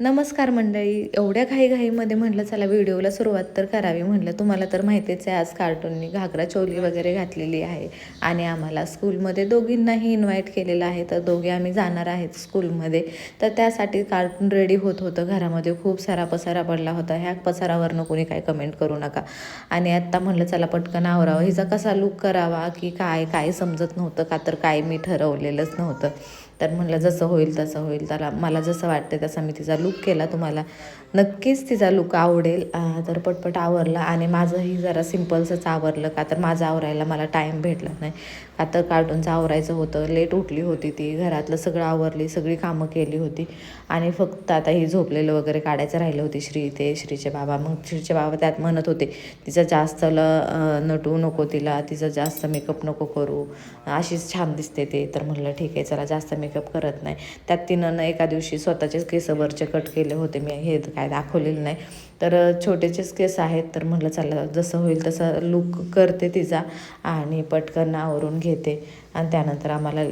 नमस्कार मंडळी. एवढ्या घाईघाईमध्ये म्हटलं चला व्हिडिओला सुरुवात तर करावी. म्हटलं तुम्हाला तर माहितीच आहे आज कार्टूननी घागरा चोली वगैरे घातलेली आहे. आणि आम्हाला स्कूलमध्ये दोघींनाही इन्व्हाइट केलेलं आहे. तर दोघे आम्ही जाणार आहेत स्कूलमध्ये. तर त्यासाठी कार्टून रेडी होत होतं. घरामध्ये खूप सारा पसारा पडला होता. ह्या पसारावरनं कोणी काय कमेंट करू नका. आणि आत्ता म्हटलं चला पटकन आवरावं. हिचा कसा लुक करावा? की काय? काय समजत नव्हतं का? तर काय मी ठरवलेलंच नव्हतं. तर म्हटलं जसं होईल तसं होईल. त्याला मला जसं वाटतं तसा मी तिचा लुक केला. तुम्हाला नक्कीच तिचा लुक आवडेल. तर पटपट आवरला आणि माझंही जरा सिम्पलचंच आवरलं का तर माझं आवरायला मला टाईम भेटला नाही. का तर कार्टूनचं आवरायचं होतं. लेट उठली होती ती. घरातलं सगळं आवरली सगळी कामं केली होती. आणि फक्त आता ही झोपलेलं वगैरे काढायचं राहिलं होती श्री ते श्रीचे बाबा. मग श्रीचे बाबा त्यात म्हणत होते तिचं जास्त ल नटू नको तिला. तिचं जास्त मेकअप नको करू. अशीच छान दिसते ते. तर म्हटलं ठीक आहे चला जास्त मेकअप करत नाही. त्यात तिनं ना एका दिवशी स्वतःचेच केस वरचे कट केले होते. मी हे काय दाखवलेलं नाही. तर छोटेचेच केस आहेत. तर म्हटलं चला जसं होईल तसं लुक करते तिचा आणि पटकन आवरून घेते. आणि त्यानंतर आम्हाला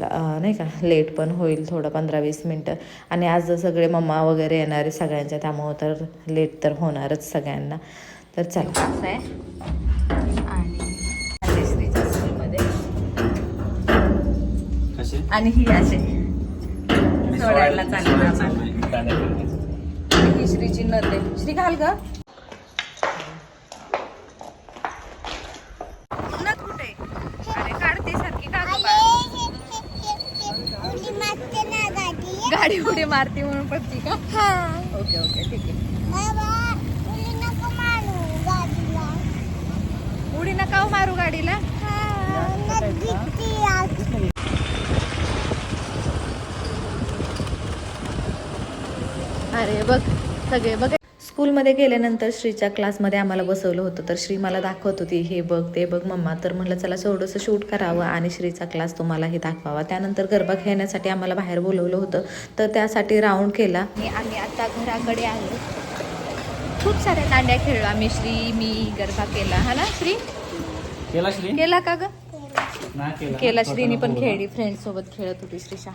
नाही का लेट पण होईल थोडं पंधरा वीस मिनटं. आणि आज जर सगळे मम्मा वगैरे येणार सगळ्यांच्या त्यामुळं तर लेट तर होणारच सगळ्यांना. तर चला. असं आहे. आणि श्रीच्या स्कूलमध्ये आणि ही असे सोडायला चाललं ही श्रीची नथ आहे श्री घाल ग? गाडी उडी मारती म्हणून पडती का? ओके ओके ठीक आहे. उडी नका हो मारू गाडीला. अरे बघ सगळे बघ. स्कूलमध्ये गेल्यानंतर श्रीच्या क्लासमध्ये आम्हाला बसवलं होतं तर श्री मला दाखवत होती हे बघ ते बघ मम्मा. तर म्हटलं चला थोडंसं शूट करावं आणि श्रीचा क्लास तुम्हालाही दाखवावा. त्यानंतर गरबा खेळण्यासाठी आम्हाला बाहेर बोलवलं होतं तर त्यासाठी राऊंड केला. आणि आम्ही आता घराकडे आलो. खूप साऱ्या दांड्या खेळलो आम्ही श्री मी गरबा केला. हा ना श्री? केला श्री? केला का ग? केला. श्रीनी पण खेळली फ्रेंड सोबत खेळत होती श्रीशा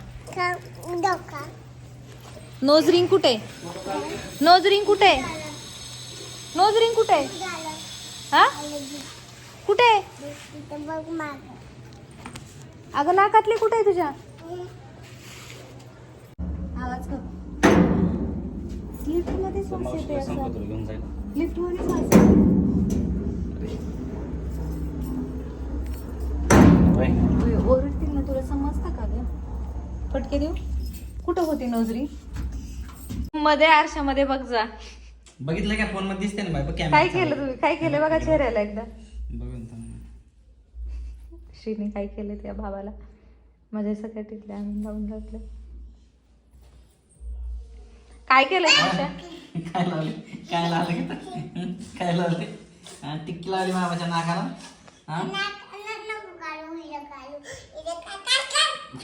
नोज रिंग कुठे? नोज रिंग कुठे? नोज रिंग कुठे? हा? कुठे? अगं नाकातली कुठे आहे तुझ्या? आवाज कर. लिफ्टमध्ये श्वास येते असा. संपत्र घेऊन जाईल? लिफ्टमध्ये श्वास येते. बाय. ओय, ओरडतील ना तुला समजतं का ग? फटके देऊ? कुठं होती नोजरी? मध्ये आरशामध्ये बघ जा. बघितलं का? फोनमध्ये दिसते ना बघ काय केलं तुम्ही? काय केलं बघा चेहऱ्याला एकदा? चालू. बघून थांब. श्रीने काय केलं त्या भावाला? माझ्या सगळ्या टिकल्या आम्ही लावून घातलं काय केलं तुमच्या? काय लावले? काय लावले? की काय लावले? हा, टिक्की लावली मामाच्या नाकाला? हा?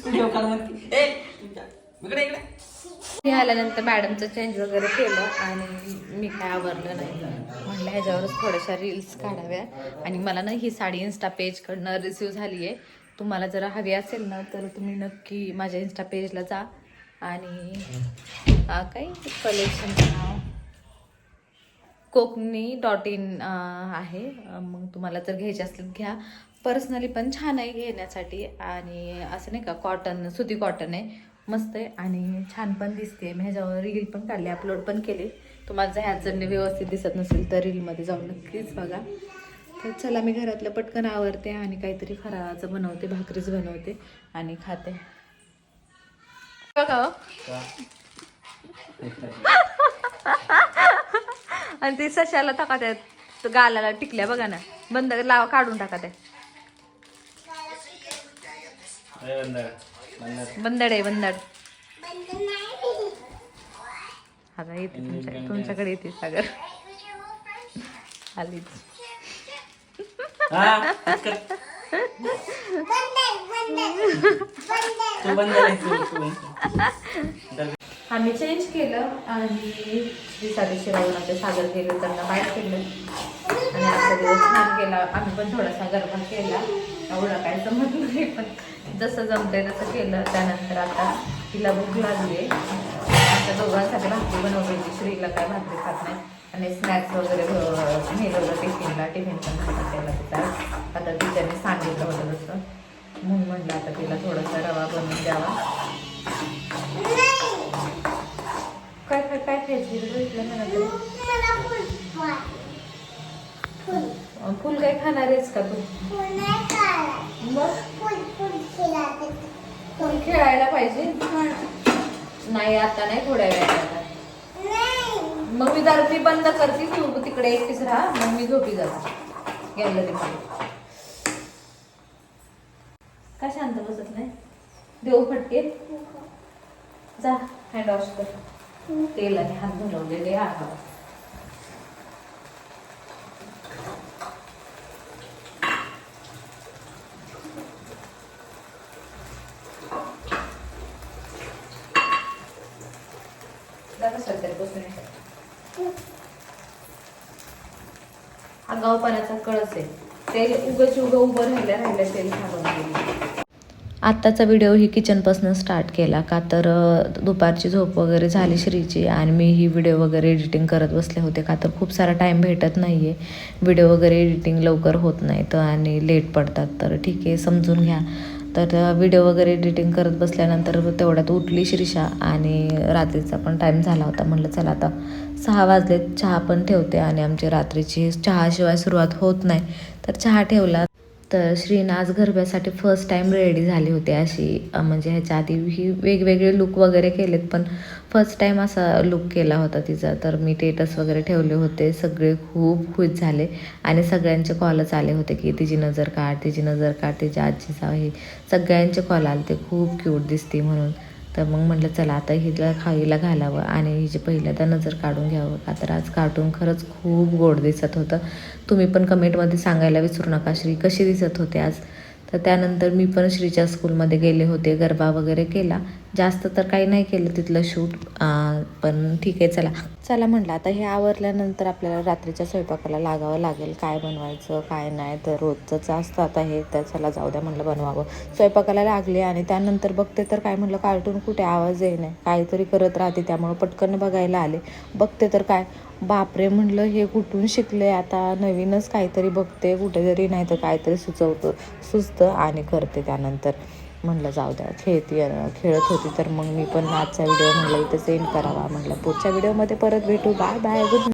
व्हिडिओ काढ म्हणते. ए, तुमच्या- इकडे इकडे. मी आल्यानंतर मॅडमचं चेंज वगैरे केलं आणि मी काय आवरलं नाही. म्हटलं ह्याच्यावरच थोड्याशा रील्स काढाव्या. आणि मला ना ही साडी इन्स्टा पेजकडनं रिसिव्ह झाली आहे तुम्हाला जर हवी असेल ना तर तुम्ही नक्की माझ्या इन्स्टा पेजला जा. आणि हा कलेक्शन कलेक्शनचं नाव? कोकणी डॉट इन आहे. मग तुम्हाला जर घ्यायचे असतील घ्या. पर्सनली पण छान आहे घेण्यासाठी. आणि असं नाही का कॉटन सुती कॉटन आहे. मस्त आहे आणि छान पण दिसते. मी ह्याच्यावर रील पण काढली अपलोड पण केली. तुम्हाला जर जर व्यवस्थित दिसत नसेल तर रीलमध्ये जाऊन नक्कीच बघा. तर चला मी घरातलं पटकन आवरते आणि काहीतरी फराळाचं बनवते भाकरीच बनवते आणि खाते. बघा हो. आणि ते सशाला टाका त्या गालाला टिकल्या बघा ना. बंद लावा काढून टाका त्या. बंदड आहे बंदड. आता येते तुमच्या तुमच्याकडे येते सागर. आलीच. हा. आम्ही चेंज केलं आणि श्रीसाठी शिरावणाचे सागर गेले त्यांना बाहेर केलं. आणि आजचा दिवस छान गेला. आम्ही पण थोडासा गरबा केला. एवढा काय जमत नाही पण जसं जमतंय तसं केलं. त्यानंतर आता तिला भूक लागली आहे. आता दोघी दोघांसाठी भाकरी बनवली श्रीला काय भाकरी खात नाही. आणि स्नॅक्स वगैरे नेलं टिफिनला. टिफिन पण खात त्याला तिचा. आता तिच्याने सांगितलं होतं तसं. म्हणून म्हटलं आता तिला थोडासा रवा बनवून द्यावा. काय काय काय खायची? अं, फुल काय खाणार आहेस का तू? फुल खेळायला पाहिजे? नाही आता नाही थोड्या वेळात. मग मी दारू बंद करते तू तिकडे एकटीच राहा मग मी झोपी जाते. गेलं तिकडे. का शांत बसत नाही? देऊ फटके? जा हँड वॉश कर. तेलाने हात भरवलेले आहे जा कशाला तरी बसून ये. आगाऊपणाचा कळस आहे. ते उगच उगं उभं राहिल्या राहिल्या तेल घालून आत्ताचा व्हिडिओ ही किचनपासून स्टार्ट केला का तर दुपारची झोप वगैरे झाली श्रीची आणि मी ही व्हिडिओ वगैरे एडिटिंग करत बसले होते का तर खूप सारा टाईम भेटत नाही आहे व्हिडिओ वगैरे एडिटिंग लवकर होत नाही तर आणि लेट पडतात. तर ठीक आहे समजून घ्या. तर व्हिडिओ वगैरे एडिटिंग करत बसल्यानंतर तेवढ्यात उठली श्रीषा आणि रात्रीचा पण टाईम झाला होता. म्हटलं चला आता सहा वाजले चहा पण ठेवते आणि आमची रात्रीची चहाशिवाय सुरुवात होत नाही. तर चहा ठेवला. तर श्रीन आज गरब्यासाठी फर्स्ट टाईम रेडी झाली होती अशी. म्हणजे ह्याच्या आधी ही वेगवेगळे लुक वगैरे केलेत पण फर्स्ट टाईम असा लुक केला होता तिचा. तर मी टेटस वगैरे ठेवले होते. सगळे खूप खुश झाले. आणि सगळ्यांचे कॉलच आले होते की तिची नजर काढ तिची नजर काढ तिच्या आजीचा हे सगळ्यांचे कॉल आले ते खूप क्यूट दिसते म्हणून. तर मग म्हटलं चला आता हिला खाईला घालावं आणि हिची पहिल्यांदा नजर काढून घ्यावं का? तर आज कार्टून खरंच खूप गोड दिसत होतं. तुम्ही पण कमेंटमध्ये सांगायला विसरू नका श्री कशी दिसत होते आज? तर त्यानंतर मी पण श्रीच्या स्कूलमध्ये गेले होते गरबा वगैरे केला. जास्त तर काही नाही केलं तिथलं शूट पण ठीक आहे चला. चला म्हटलं आता हे आवरल्यानंतर आपल्याला रात्रीच्या स्वयंपाकाला लागावं लागेल. काय बनवायचं काय नाही तर रोजचंच असतं आता हे तर चला जाऊ द्या म्हटलं बनवावं. स्वयंपाकाला लागले आणि त्यानंतर बघते तर काय म्हटलं कार्टून कुठे? आवाज येई नाही. काहीतरी करत राहते त्यामुळं पटकन बघायला आले. बघते तर काय? बापरे म्हटलं हे कुठून शिकले? आता नवीनच काहीतरी बघते कुठेतरी नाही तर काहीतरी सुचवतं सुचतं आणि करते त्यानंतर. म्हणलं जाऊ द्या खेळती खेळत होती तर मग मी पण आजचा व्हिडिओ म्हटलं इथं सेंड करावा. म्हटलं पुढच्या व्हिडिओमध्ये परत भेटू. Bye bye good